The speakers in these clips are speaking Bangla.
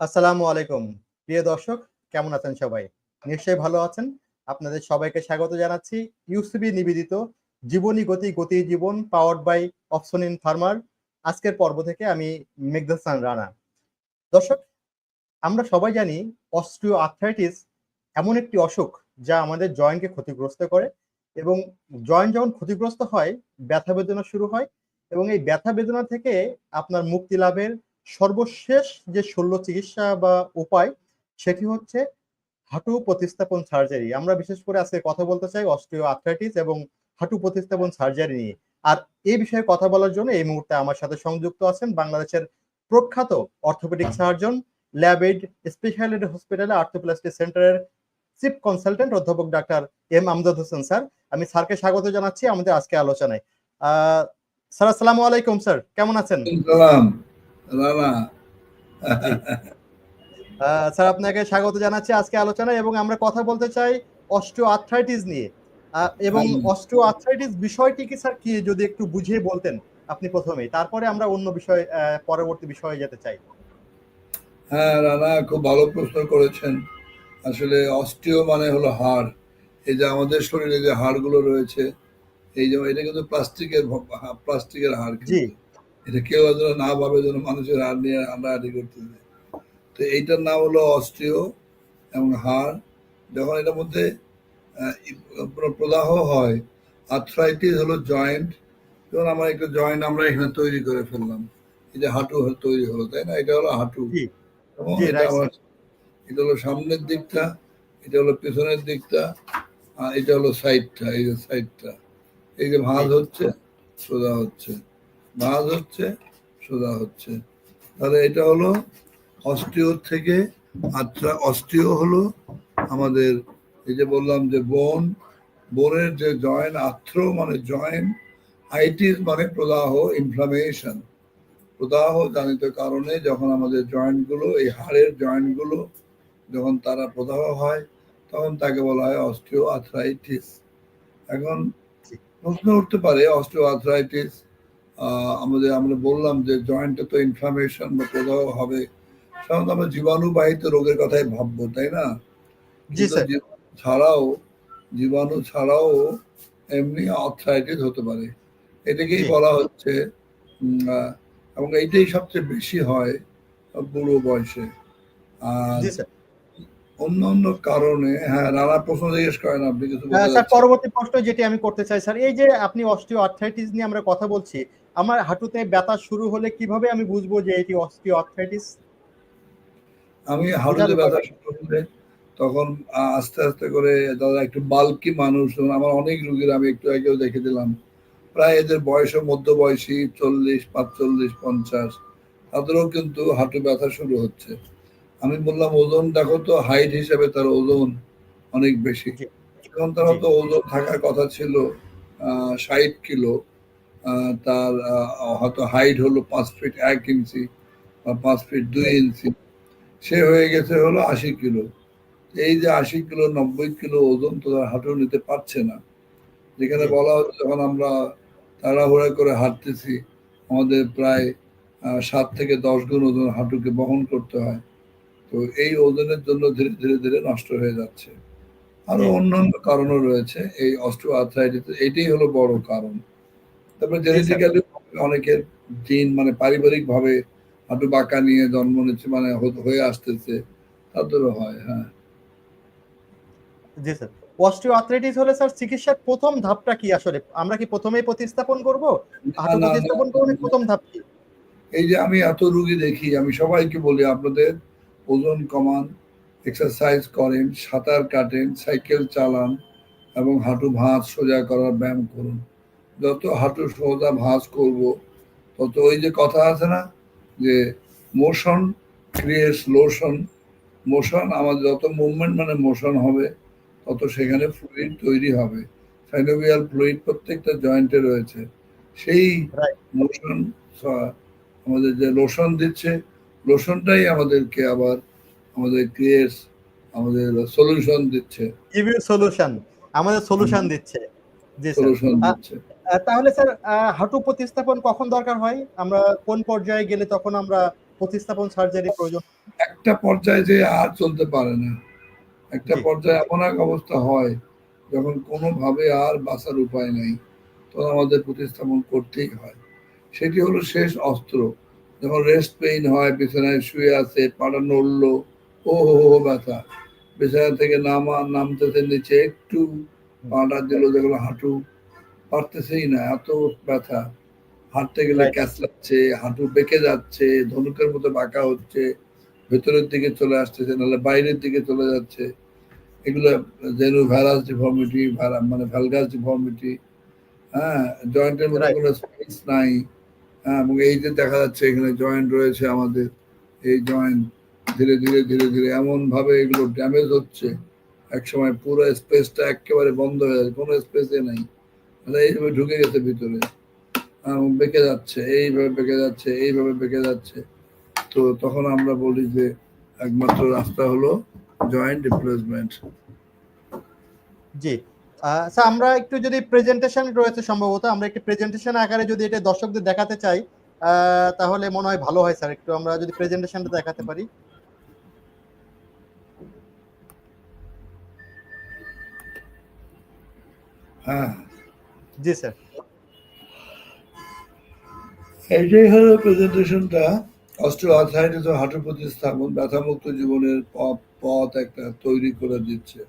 আসসালামু আলাইকুম। প্রিয় দর্শক, কেমন আছেন সবাই? নিশ্চয়ই ভালো আছেন। আপনাদের সবাইকে স্বাগত জানাচ্ছি। ইউসিবি নিবেদিত জীবনী গতি গতি জীবন powered by option in farmer আজকের পর্ব থেকে আমি মেঘদাসান রানা। দর্শক, আমরা সবাই জানি অস্ট্রিও আর্থ্রাইটিস এমন একটি অসুখ যা আমাদের জয়েন্টকে ক্ষতিগ্রস্ত করে এবং জয়েন্ট যখন ক্ষতিগ্রস্ত হয়, ব্যথা বেদনা শুরু হয় এবং এই ব্যথা বেদনা থেকে আপনার মুক্তি লাভের সর্বশেষ যে শল্য চিকিৎসা বা উপায়, সেটি হচ্ছে হাঁটু প্রতিস্থাপন সার্জারি আমরা বিশেষ করে আজকে কথা বলতে চাই অস্ট্রিও আর্থ্রাইটিস এবং হাঁটু প্রতিস্থাপন সার্জারি নিয়ে। আর এই বিষয়ে কথা বলার জন্য এই মুহূর্তে আমার সাথে সংযুক্ত আছেন বাংলাদেশের প্রখ্যাত অর্থোপেডিক সার্জন ল্যাবেড স্পেশালিটি হসপিটালে আর্থোপ্লাস্টিক সেন্টারের চিফ কনসালটেন্ট অধ্যাপক doctor M Amjad Hossain sir. আমি স্যারকে স্বাগত জানাচ্ছি আমাদের আজকে আলোচনায়। স্যার, আসসালামু আলাইকুম, স্যার। কেমন আছেন? রানা স্যার আপনাকে স্বাগত জানাচ্ছি আজকে আলোচনায় এবং আমরা কথা বলতে চাই অস্টিও আর্থ্রাইটিস নিয়ে এবং হুম। আর্থ্রাইটিস বিষয়টি কি স্যার কি যদি একটু বুঝিয়ে বলতেন আপনি প্রথমেই। তারপরে আমরা অন্য বিষয় পরবর্তী বিষয়ে যেতে চাই। হ্যাঁ রানা খুব ভালো প্রশ্ন করেছেন। আসলে অস্টিও মানে হলো হাড়। এই যে আমাদের শরীরে যে হাড়গুলো রয়েছে এই যে এটা কিন্তু প্লাস্টিকের প্লাস্টিকের হাড় জি। এটা কেউ যেন না ভাবে যেন মানুষের হাড় নিয়ে হাঁটাহাঁটি করতেছে। তো এইটার নাম হলো অস্টিও এবং হাড়। যখন এটার মধ্যে প্রদাহ হয় আর্থ্রাইটিস হলো জয়েন্ট যেমন আমার একটা জয়েন্ট আমরা এখানে তৈরি করে ফেললাম। এই যে হাঁটু তৈরি হলো তাই না? এটা হলো হাঁটু। এবং এটা আমার এটা হলো সামনের দিকটা এটা হলো পেছনের দিকটা আর এটা হলো সাইডটা এই যে সাইডটা এই যে ভাঁজ হচ্ছে সোজা হচ্ছে। ভাঁজ হচ্ছে, সোজা হচ্ছে। তাহলে এটা হলো অস্টিও থেকে আচ্ছা অস্টিও হলো আমাদের এই যে বললাম যে বোন, বোনের যে জয়েন্ট আর্থ্রো মানে জয়েন্ট আইটিস মানে প্রদাহ ইনফ্লামেশন প্রদাহ জনিত কারণে যখন আমাদের জয়েন্টগুলো এই হাড়ের জয়েন্টগুলো যখন তারা প্রদাহ হয়, তখন তাকে বলা হয় অস্টিও আর্থ্রাইটিস। এখন প্রশ্ন উঠতে পারে অস্টিও আর্থ্রাইটিস আমাদের আমরা বললাম যে জয়েন্টে তো ইনফ্লামেশন বা প্রদাহ হবে। সাধারণত আমরা জীবাণুবাহিত রোগের কথাই ভাববো তাই না? ছাড়াও জীবাণু ছাড়াও এমনি আর্থ্রাইটিস হতে পারে। এটাকেই বলা হচ্ছে এবং এইটাই সবচেয়ে বেশি হয় বুড়ো বয়সে। আর অন্য অন্য কারণে হ্যাঁ নানা প্রশ্ন জিজ্ঞেস করেন আপনি কিছু স্যার পরবর্তী প্রশ্ন যেটি আমি করতে চাই স্যার এই যে আপনি অস্টিও আর্থ্রাইটিস নিয়ে আমরা কথা বলছি আমার হাঁটুতে ব্যথা শুরু হলে কীভাবে আমি বুঝব যে এটি অস্টিও আর্থ্রাইটিস আমি হাঁটুতে ব্যথা শুরু হলে তখন আস্তে আস্তে করে যারা একটু বাল্কি মানুষ আমার অনেক রুগীর আমি একটু আগেও দেখে দিলাম। প্রায় এদের বয়সও মধ্য বয়সী চল্লিশ পাঁচচল্লিশ পঞ্চাশ তাদেরও কিন্তু হাঁটু ব্যথা শুরু হচ্ছে। আমি বললাম ওজন দেখো তো হাইট হিসেবে তার ওজন অনেক বেশি। এখন তার হয়তো ওজন থাকার কথা ছিল ষাট কিলো। তার হয়তো হাইট হলো পাঁচ ফিট এক ইঞ্চি বা পাঁচ ফিট দুই ইঞ্চি সে হয়ে গেছে হলো আশি কিলো। এই যে আশি কিলো নব্বই কিলো ওজন তো তার হাঁটু নিতে পারছে না। যেখানে বলা হচ্ছে যখন আমরা তাড়াহুড়া করে হাঁটতেছি আমাদের প্রায় সাত থেকে দশ গুণ ওজন হাঁটুকে বহন করতে হয়। তো এই ওজনের জন্য ধীরে ধীরে ধীরে নষ্ট হয়ে যাচ্ছে। আরও অন্যান্য কারণও রয়েছে। এই অস্ট্রো আর্থ্রাইটিস এইটাই হলো বড় কারণ। তারপরে জেনেটিক্যালি অনেকের জিন মানে পারিবারিক ভাবে হাঁটু বাঁকা নিয়ে জন্ম নিচ্ছে মানে হয়ে আসতেছে তাদেরও হয় হ্যাঁ। জি স্যার। অস্টিও আর্থ্রাইটিস হলে স্যার চিকিৎসার প্রথম ধাপটা কি আসলে? আমরা কি প্রথমেই প্রতিস্থাপন করব? হাঁটু প্রতিস্থাপন করলে প্রথম ধাপ কি? এই যে আমি এত রুগী দেখি আমি সবাইকে বলি আপনাদের ওজন কমান এক্সারসাইজ করেন সাঁতার কাটেন সাইকেল চালান এবং হাঁটু ভাঁজ সোজা করার ব্যায়াম করুন। যত হাঁটু সোজা ভাঁজ করব তত ওই যে কথা আছে না যে মোশন ক্রিয়েটস লোশন মোশন আমাদের যত মুভমেন্ট মানে মোশন হবে তত সেখানে ফ্লুইড তৈরি হবে। সাইনোভিয়াল ফ্লুইড প্রত্যেকটা জয়েন্টে রয়েছে। সেই মোশন আমাদের যে লোশন দিচ্ছে লোশনটাই আমাদেরকে আবার আমাদের ক্রিয়েটস আমাদের সলিউশন দিচ্ছে। সলিউশন আমাদের সলিউশন দিচ্ছে। সলিউশন দিচ্ছে। তাহলে স্যার হাঁটু প্রতিস্থাপন কখন দরকার হয়? আমরা কোন পর্যায়ে গেলে তখন আমরা প্রতিস্থাপন সার্জারি প্রয়োজন? একটা পর্যায়ে যে আর চলতে পারে না। একটা পর্যায়ে এমন এক অবস্থা হয় যখন কোনোভাবে আর বাঁচার উপায় নেই তখন আমাদের প্রতিস্থাপন করতেই হয়। সেটি হলো শেষ অস্ত্র। যখন রেস্ট পেইন হয় বিছানায় শুয়ে আছে পাড়া নড়লো ও হো হো ব্যথা। বিছানা থেকে নামা নামতেছে নিচে একটু পাটা দিল যেগুলো হাঁটু পারতেছেই না এত ব্যথা। হাঁটতে গেলে. ক্যাচলাচ্ছে হাঁটু বেঁকে যাচ্ছে ধনুকের মতো বাঁকা হচ্ছে ভেতরের দিকে চলে আসতেছে নাহলে বাইরের দিকে চলে যাচ্ছে। এগুলো জেনু ভ্যারাস ডিফর্মিটি মানে ভ্যালগাস ডিফর্মিটি হ্যাঁ জয়েন্টের মধ্যে. কোনো স্পেস নাই। হ্যাঁ এবং এই যে দেখা যাচ্ছে এখানে জয়েন্ট রয়েছে আমাদের এই জয়েন্ট ধীরে ধীরে ধীরে ধীরে এমন ভাবে এগুলো ড্যামেজ হচ্ছে। এক সময় পুরো স্পেসটা একেবারে বন্ধ হয়ে যাচ্ছে কোনো স্পেসে নাই। মানে এইভাবে ঢুকে গেছে ভিতরে। বেঁকে যাচ্ছে এইভাবে বেঁকে যাচ্ছে এইভাবে বেঁকে যাচ্ছে। তো তখন আমরা বলি যে একমাত্র রাস্তা হলো জয়েন্ট রিপ্লেসমেন্ট জি। স্যার আমরা একটু যদি প্রেজেন্টেশন রয়েছে সম্ভবত আমরা একটু প্রেজেন্টেশন আকারে যদি এটা দর্শকদের দেখাতে চাই তাহলে মনে হয় ভালো হয় স্যার। একটু আমরা যদি প্রেজেন্টেশনটা দেখাতে পারি। হ্যাঁ। জি স্যার। এটাই হলো প্রেজেন্টেশনটা অস্ট্রো আর্থাইটিস ও হাঁটু প্রতিস্থাপন ব্যথামুক্ত জীবনের পথ একটা তৈরি করে দিচ্ছে।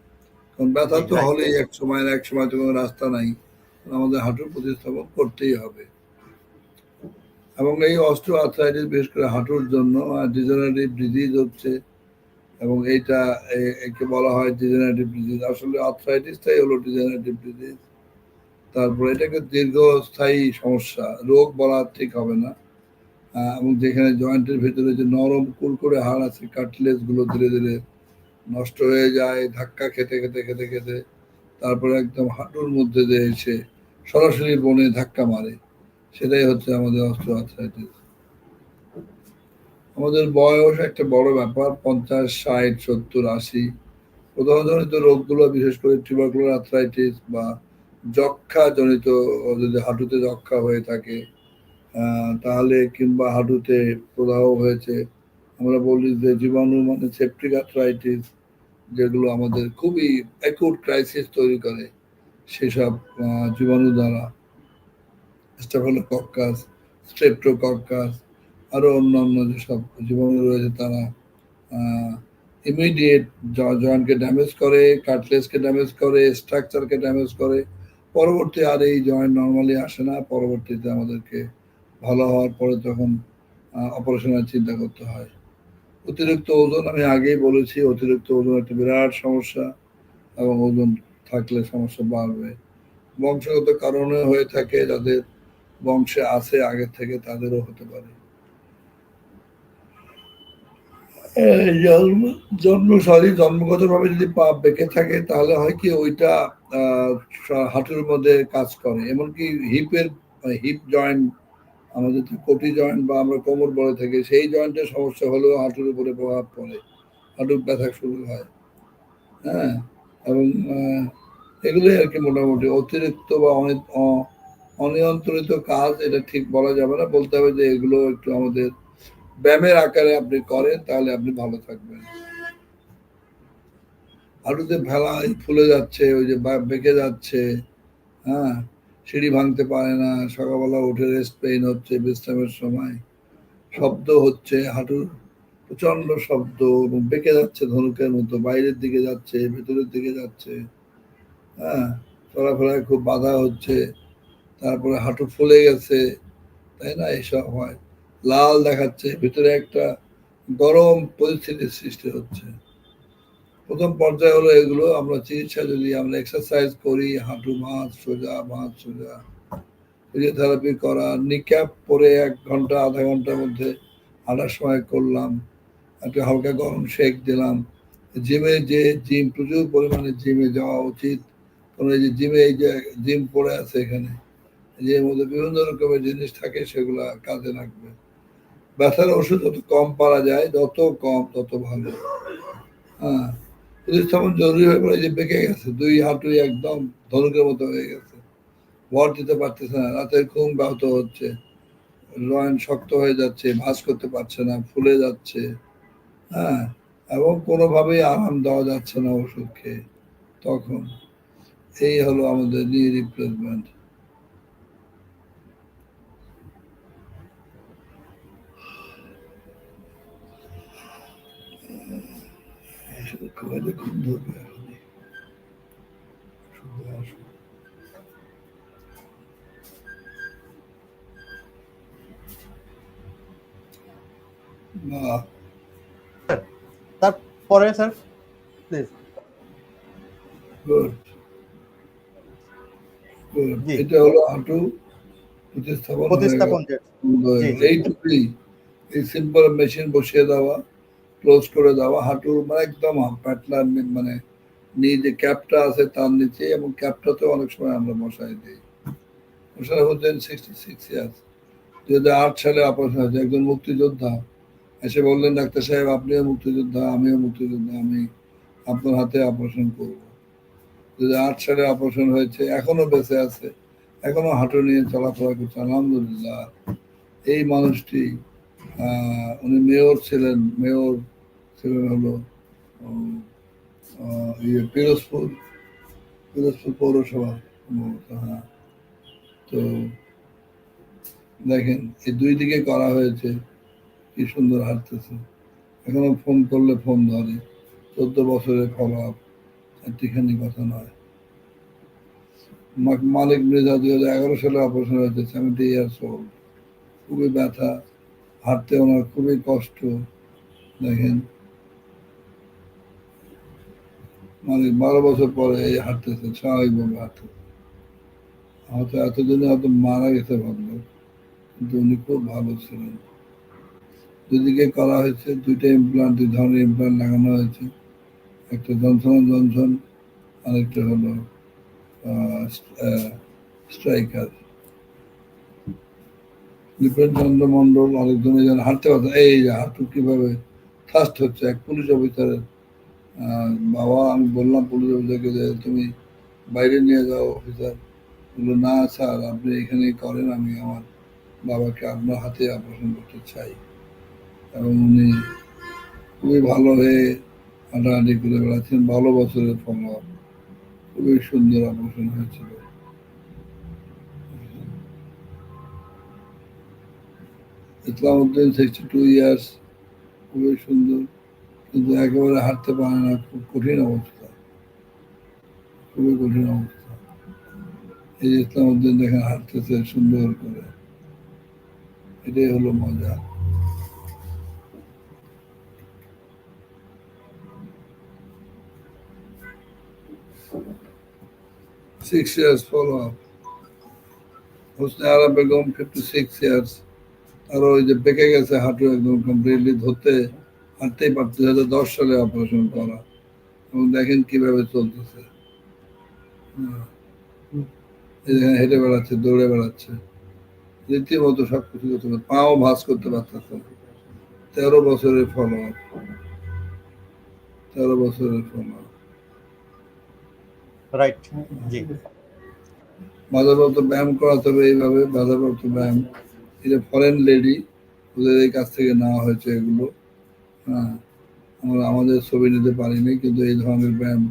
কারণ ব্যথা তো হলেই এক সময় এক সময় তো কোনো রাস্তা নাই। আমাদের হাঁটুর প্রতিস্থাপন করতেই হবে। এবং এই অস্ট্রো আর্থাইটিস বিশেষ করে হাঁটুর জন্য ডিজেনারেটিভ ডিজিজ হচ্ছে এবং এইটা একে বলা হয় ডিজেনারেটিভ ডিজিজ আসলে আর্থ্রাইটিসটাই হলো ডিজেনারেটিভ ডিজিজ তারপরে এটাকে দীর্ঘস্থায়ী সমস্যা, রোগ বলা ঠিক হবে না। এবং যেখানে জয়েন্টের ভিতরে যে নরম কুলকুরে হাড় আছে কাটলেজগুলো ধীরে ধীরে নষ্ট হয়ে যায়, ধাক্কা খেতে খেতে খেতে খেতে। তারপরে একদম হাঁটুর মধ্যে দিয়ে এসে সরাসরি বনে ধাক্কা মারে। সেটাই হচ্ছে আমাদের অস্ত্র আর্থ্রাইটিস আমাদের বয়স একটা বড় ব্যাপার, পঞ্চাশ, ষাট, সত্তর, আশি। প্রধানজনিত রোগগুলো, বিশেষ করে টিউবারকুলার আর্থ্রাইটিস বা যক্ষা জনিত যদি হাঁটুতে যক্ষা হয়ে থাকে তাহলে কিংবা হাঁটুতে প্রদাহ হয়েছে। আমরা বলি যে জীবাণু মানে সেপটিক আর্থ্রাইটিস যেগুলো আমাদের খুবই অ্যাকুট ক্রাইসিস তৈরি করে সেসব জীবাণু দ্বারা। স্টাফিলোকক্কাস স্ট্রেপ্টোকক্কাস আরও অন্যান্য যেসব জীবাণু রয়েছে তারা ইমিডিয়েট জয়েন্টকে ড্যামেজ করে কাটলেসকে ড্যামেজ করে স্ট্রাকচারকে ড্যামেজ করে। পরবর্তী আর এই জয়েন্ট নর্মালি আসে না। পরবর্তীতে আমাদেরকে ভালো হওয়ার পরে তখন অপারেশনের চিন্তা করতে হয়। অতিরিক্ত ওজন আমি আগেই বলেছি, অতিরিক্ত ওজন একটা বিরাট সমস্যা এবং ওজন থাকলে সমস্যা বাড়বে। বংশগত কারণে হয়ে থাকে যাদের বংশে আছে আগে থেকে, তাদেরও হতে পারে। জন্ম জন্ম সরি জন্মগতভাবে যদি পা বেঁকে থাকে, তাহলে হয় কি ওইটা হাঁটুর মধ্যে কাজ করে। এমনকি হিপের, হিপ জয়েন্ট, আমাদের কোটি জয়েন্ট বা আমরা কোমর বলে থাকি, সেই জয়েন্টের সমস্যা হলেও হাঁটুর উপরে প্রভাব পড়ে। হাঁটুর ব্যথা শুরু হয়। হ্যাঁ? এবং এগুলোই আর কি মোটামুটি। অতিরিক্ত বা অনিয়ন্ত্রিত কাজ, এটা ঠিক বলা যাবে না। বলতে হবে যে এগুলো একটু আমাদের ব্যায়ামের আকারে আপনি করেন, তাহলে আপনি ভালো থাকবেন। হাঁটুতে ভেলা ফুলে যাচ্ছে, ওই যে বেঁকে যাচ্ছে হ্যাঁ? সিঁড়ি ভাঙতে পারে না, সকালবেলা উঠে রেস্ট পেইন হচ্ছে বিশ্রামের সময়। শব্দ হচ্ছে, হাঁটুর প্রচণ্ড শব্দ, এবং বেঁকে যাচ্ছে ধনুকের মতো, বাইরের দিকে যাচ্ছে, ভেতরের দিকে যাচ্ছে হ্যাঁ? চলাফেরায় খুব বাধা হচ্ছে, তারপরে হাঁটু ফুলে গেছে, তাই না? এসব হয়। লাল দেখাচ্ছে, ভিতরে একটা গরম পরিস্থিতির সৃষ্টি হচ্ছে। প্রথম পর্যায়ে হলো এগুলো, আমরা চিকিৎসা যদি আমরা এক্সারসাইজ করি, হাঁটু মাছ, সোজা মাছ, সোজা ফিজিওথেরাপি করা নিক্যাপ পরে এক ঘণ্টা, আধা ঘণ্টার মধ্যে হাঁটার সময় করলাম, একটা হালকা গরম শেক দিলাম। জিমে যে জিম প্রচুর পরিমাণে জিমে যাওয়া উচিত। কারণ এই যে জিমে এই যে জিম পড়ে আছে এখানে যে মধ্যে বিভিন্ন রকমের জিনিস থাকে, সেগুলা কাজে লাগবে। ব্যথার ওষুধ যত কম পারা যায়, যত কম, তত ভালো। হ্যাঁ প্রতিস্থাপন জরুরি হয়ে পড়ে যে বেঁকে গেছে, দুই হাঁটুই একদম ধনুকের মতো হয়ে গেছে। ভর দিতে পারতেছে না, রাতের ঘুম ব্যাহত হচ্ছে জয়েন্ট শক্ত হয়ে যাচ্ছে, ভাঁজ করতে পারছে না, ফুলে যাচ্ছে। হ্যাঁ এবং কোনোভাবেই আরাম দেওয়া যাচ্ছে না ওষুধ খেয়ে, তখন। এই হলো আমাদের নি রিপ্লেসমেন্ট না তারপরে স্যার প্লিজ গুড। এটা হলো হাঁটু প্রতিস্থাপন। প্রতিস্থাপন। এইটুকুই এই সিম্পল মেশিন বসিয়ে দেওয়া ক্লোজ করে দেওয়া হাঁটু মানে একদম প্যাটলার মানে নিয়ে যে ক্যাপটা আছে তার নিচে এবং ক্যাপটাতে অনেক সময় আমরা বসাই দিই। Mosharraf Hossain sixty six years দুই হাজার আট সালে অপারেশন হয়েছে, একজন মুক্তিযোদ্ধা। এসে বললেন, ডাক্তার সাহেব, আপনিও মুক্তিযোদ্ধা, আমিও মুক্তিযোদ্ধা, আমি আপনার হাতে অপারেশন করব। দু আট সালে অপারেশন হয়েছে, এখনও বেঁচে আছে। এখনও হাঁটু নিয়ে চলাফেরা করছে, আলহামদুলিল্লাহ। এই মানুষটি উনি মেয়র ছিলেন মেয়র ছিলেন হলো ইয়ে পিরোজপুর পিরোজপুর পৌরসভা হ্যাঁ। তো দেখেন, এই দুই দিকে করা হয়েছে, কি সুন্দর হাঁটতেছে। এখনও ফোন করলে ফোন ধরে, চোদ্দ বছরের ফলো আপ কথা নয়। মালিক মৃধা দুই হাজার এগারো সালে অপারেশন হয়েছে সেভেন্টি ইয়ার্স ওল্ড খুবই ব্যথা হাঁটতে ওনার খুবই কষ্ট, দেখেন। মানে বারো বছর পরে হাঁটতেছে স্বাভাবিকভাবে হাঁটতেছে হয়তো এতদিনে হয়তো মারা গেছে ভাবলো, কিন্তু উনি খুব ভালো ছিলেন। দুদিকে করা হয়েছে, দুইটা ইমপ্লান্ট দুই ধরনের ইমপ্লান্ট লাগানো হয়েছে। একটা জনসন জনসন আরেকটা হলো স্ট্রাইকার বিপিন চন্দ্র মন্ডল আরেকজন যেন হাঁটতে পারতো। এই যে হাঁটু কীভাবে ফার্স্ট হচ্ছে, এক পুলিশ অফিসারের বাবা, আমি বললাম পুলিশ অফিসারকে যে তুমি বাইরে নিয়ে যাও অফিসার। বলল, না স্যার, আপনি এখানেই করেন, আমি আমার বাবাকে আপনার হাতে অপারেশন করতে চাই। এবং উনি খুবই ভালো হয়ে হাঁটাহাঁটি করে বেড়াচ্ছেন ভালো বছরের ফলো খুবই সুন্দর অপারেশন হয়েছিল। Islam Uddin sixty two years খুবই সুন্দর কিন্তু একেবারে হাঁটতে পারে না খুব কঠিন অবস্থা খুবই কঠিন অবস্থা এই যে ইসলাম উদ্দিন দেখেন হাঁটতেছে সুন্দর করে এটাই হলো মজা six years follow up Hosne Ara Begum fifty six years আর ওই যে বেঁকে গেছে হাঁটু একদম কমপ্লিটলি ধরতে হাঁটতেই পারতে দু দশ সালে অপারেশন করা। এবং দেখেন কীভাবে চলতেছে। হ্যাঁ। হেঁটে বেড়াচ্ছে দৌড়ে বেড়াচ্ছে। রীতিমতো সব কিছু করতে পারে পাও ভাঁজ করতে পারতেছে তেরো বছরের ফলো তেরো বছরের ফলো রাইট জি। বাধাপ্রাপ্ত ব্যায়াম করাতে হবে এইভাবে। বাধাপ্রাপ্ত ব্যায়াম এটা ফরেন লেডি ওদের এই কাছ থেকে নেওয়া হয়েছে এগুলো। হ্যাঁ আমরা আমাদের ছবি নিতে পারিনি কিন্তু এই ধরনের ব্যায়াম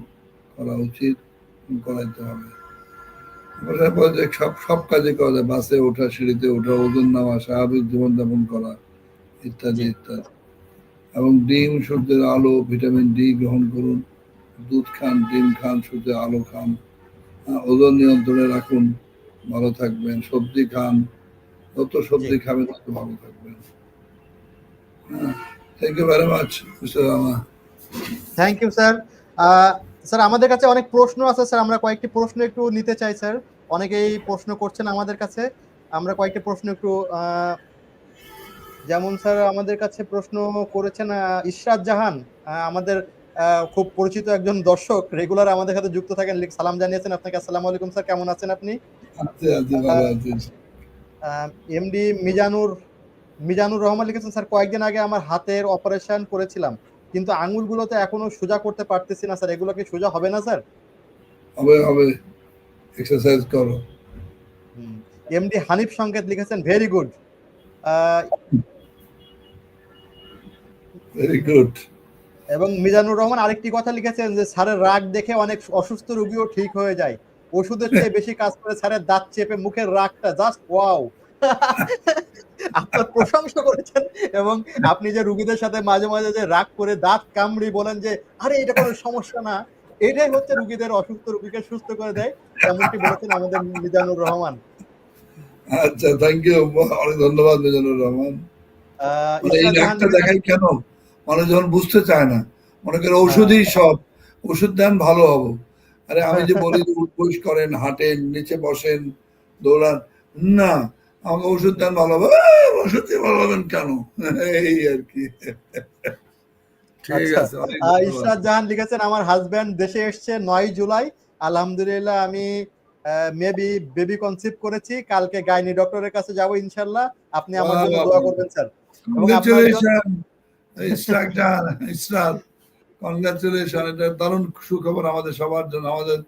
করা উচিত করাইতে হবে। যে সব সব কাজে করা যায় বাসে ওঠা সিঁড়িতে ওঠা ওজন নেওয়া স্বাভাবিক জীবনযাপন করা ইত্যাদি ইত্যাদি। এবং ডিম সূর্যের আলো ভিটামিন ডি গ্রহণ করুন দুধ খান ডিম খান সূর্যের আলো খান হ্যাঁ, ওজন নিয়ন্ত্রণে রাখুন ভালো থাকবেন সবজি খান যত সবজি জি। খাবেন তত ভালো থাকবেন হ্যাঁ thank you very much mister Rana thank you sir sir আমাদের কাছে অনেক প্রশ্ন আছে স্যার আমরা কয়েকটি প্রশ্ন একটু নিতে চাই স্যার অনেকেই প্রশ্ন করছেন আমাদের কাছে আমরা কয়েকটি প্রশ্ন একটু যেমন স্যার আমাদের কাছে প্রশ্ন করেছেন ইশরাত জাহান। আহ, আমাদের আহ, খুব পরিচিত একজন দর্শক রেগুলার আমাদের সাথে যুক্ত থাকেন। লিখ- সালাম জানিয়েছেন আপনাকে। আসসালামু আলাইকুম স্যার কেমন আছেন আপনি? আছি। এমডি মিজানুর মিজানুর রহমান লিখেছেন স্যার কয়েকদিন আগে আমার হাতের অপারেশন করেছিলাম কিন্তু আঙুলগুলোতে এখনও সোজা করতে পারতেছি না স্যার। এগুলো কি সোজা হবে না স্যার? হবে হবে। এক্সারসাইজ করো। এমডি হানিফ সংকেত লিখেছেন ভেরি গুড ভেরি গুড এবং মিজানুর রহমান আরেকটি কথা লিখেছেন যে স্যারের রাগ দেখে অনেক অসুস্থ রোগীও ঠিক হয়ে যায়। ওষুধের চেয়ে বেশি কাজ করে স্যারের দাঁত চেপে মুখের রাগটা জাস্ট ওয়াও আপনার প্রশংসা করেছেন এবং আপনি যে রুগীদের সাথে মাঝে মাঝে যে রাগ করে দাঁত কামড়ি বলেন যে আরে এটা কোনো সমস্যা না। এটাই হচ্ছে রুগীদের অসুস্থ রুগীকে সুস্থ করে দেয় এমনটি বলেছেন আমাদের মিজানুর রহমান। আচ্ছা থ্যাংক ইউ অনেক ধন্যবাদ মিজানুর রহমান। মানে এই দেখাই কেন? মানুষ যখন বুঝতে চায় না মনে করে ওষুধই সব। ওষুধ দেন ভালো হব। আরে আমি যে বলি উঠবোস করেন হাঁটেন নিচে বসেন দৌড়ান না আমাকে ওষুধ দেন ভালো হবে। ওষুধ দিয়ে ভালো হবেন কেন? এই আর কি। আচ্ছা। ইশরাত জাহান লিখেছেন আমার হাজব্যান্ড দেশে এসছে নয় জুলাই। আলহামদুলিল্লাহ আমি মেবি বেবি কনসিভ করেছি। কালকে গাইনি ডক্টরের কাছে যাব ইনশাল্লাহ। আপনি আমার জন্য দোয়া করবেন স্যার। কংগ্রেচুলেশন কংগ্রেচুলেশন এটা দারুণ সুখবর আমাদের সবার জন্য। আমাদের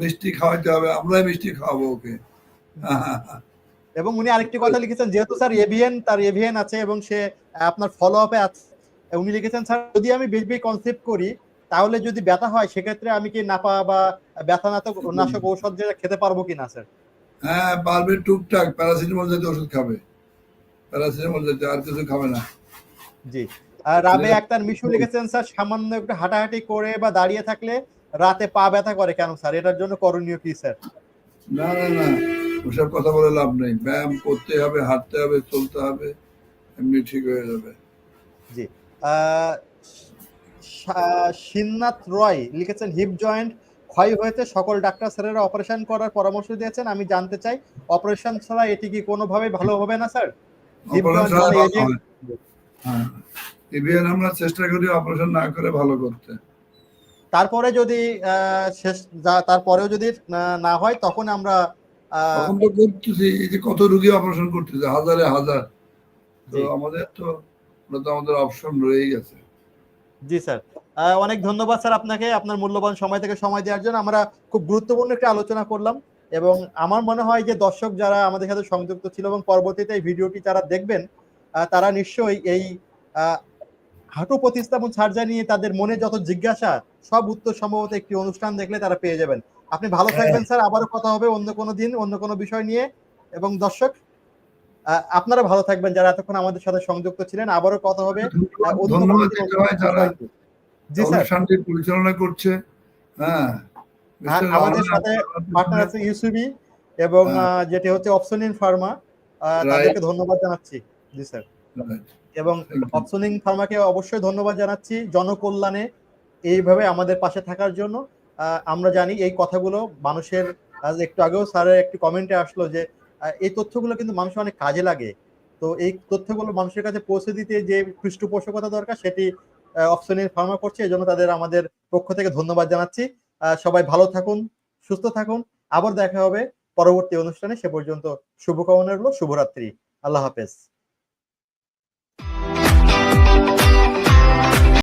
মিষ্টি খাওয়াইতে হবে আমরাই মিষ্টি খাওয়াবো ওকে। এবং উনি আরেকটি কথা লিখেছেন যেহেতু স্যার এভিএন তার এভিএন আছে এবং সে আপনার ফলো আপে আছে। উনি লিখেছেন স্যার যদি আমি বেবি কনসিভ করি তাহলে যদি ব্যথা হয় সেক্ষেত্রে আমি কি নাপা বা ব্যথা নাশক নাশক ঔষধ যেটা খেতে পারব কিনা স্যার? হ্যাঁ পারবে টুকটাক প্যারাসিটামল জাতীয় ওষুধ খাবে। প্যারাসিটামল জাতীয় আর কিছু খাবে না। জি। রাবে আক্তার মিশু লিখেছেন স্যার সামান্য একটু হাঁটাহাঁটি করে বা দাঁড়িয়ে থাকলে রাতে পা ব্যথা করে কেন স্যার? এটার জন্য করণীয় কি স্যার? না না না ওসব কথা বলে লাভ নেই। ব্যায়াম করতে হবে হাঁটতে হবে চলতে হবে এমনি ঠিক হয়ে যাবে। জি। শা- রয় লিখেছেন হিপ জয়েন্ট ক্ষয় হয়েছে সকল ডাক্তার স্যারেরা অপারেশন করার পরামর্শ দিয়েছেন আমি জানতে চাই অপারেশন ছাড়া এটি কি কোনোভাবে ভালো হবে না স্যার? ইভিএন আমরা চেষ্টা করি অপারেশন না করে ভালো করতে। তারপরে যদি শেষ তারপরেও যদি না- হয় তখন আমরা তখন তো করতেছি এই যে কত রুগী অপারেশন করতেছে হাজারে হাজার। তো আমাদের তো আমাদের অপশন রয়েই গেছে। জি স্যার। অনেক ধন্যবাদ স্যার আপনাকে আপনার মূল্যবান সময় থেকে সময় দেওয়ার জন্য। আমরা খুব গুরুত্বপূর্ণ একটা আলোচনা করলাম এবং আমার মনে হয় যে দর্শক যারা আমাদের সাথে সংযুক্ত ছিল এবং পরবর্তীতে এই ভিডিওটি যারা দেখবেন তারা নিশ্চয়ই এই হাঁটু প্রতিস্থাপন সার্জারি নিয়ে তাদের মনে যত জিজ্ঞাসা সব উত্তর সম্ভবত একটি অনুষ্ঠান দেখলে তারা পেয়ে যাবেন। আপনি ভালো থাকবেন স্যার। আবারও কথা হবে অন্য কোনো দিন অন্য কোনো বিষয় নিয়ে। এবং দর্শক আপনারা ভালো থাকবেন যারা এতক্ষণ আমাদের সাথে সংযুক্ত ছিলেন। আবারও কথা হবে হয়। জি স্যার। পরিচালনা করছে। হ্যাঁ। আর আমাদের সাথে পার্টনার আছে ইউসিবি এবং হ্যাঁ। যেটি হচ্ছে অপশনিন ফার্মা Right. তাদেরকে ধন্যবাদ জানাচ্ছি। জি স্যার. এবং অপশনিং ফার্মাকে অবশ্যই ধন্যবাদ জানাচ্ছি জনকল্যাণে এইভাবে আমাদের পাশে থাকার জন্য। আমরা জানি এই কথাগুলো মানুষের একটু আগেও স্যারের একটি কমেন্টে আসলো যে এই তথ্যগুলো কিন্তু মানুষের অনেক কাজে লাগে। তো এই তথ্যগুলো মানুষের কাছে পৌঁছে দিতে যে পৃষ্ঠপোষকতা দরকার, সেটি অপশনিং ফার্মা করছে। এই জন্য তাদের আমাদের পক্ষ থেকে ধন্যবাদ জানাচ্ছি। সবাই ভালো থাকুন, সুস্থ থাকুন। আবার দেখা হবে পরবর্তী অনুষ্ঠানে। সে পর্যন্ত শুভকামনা রইল। শুভরাত্রি। আল্লাহ হাফেজ।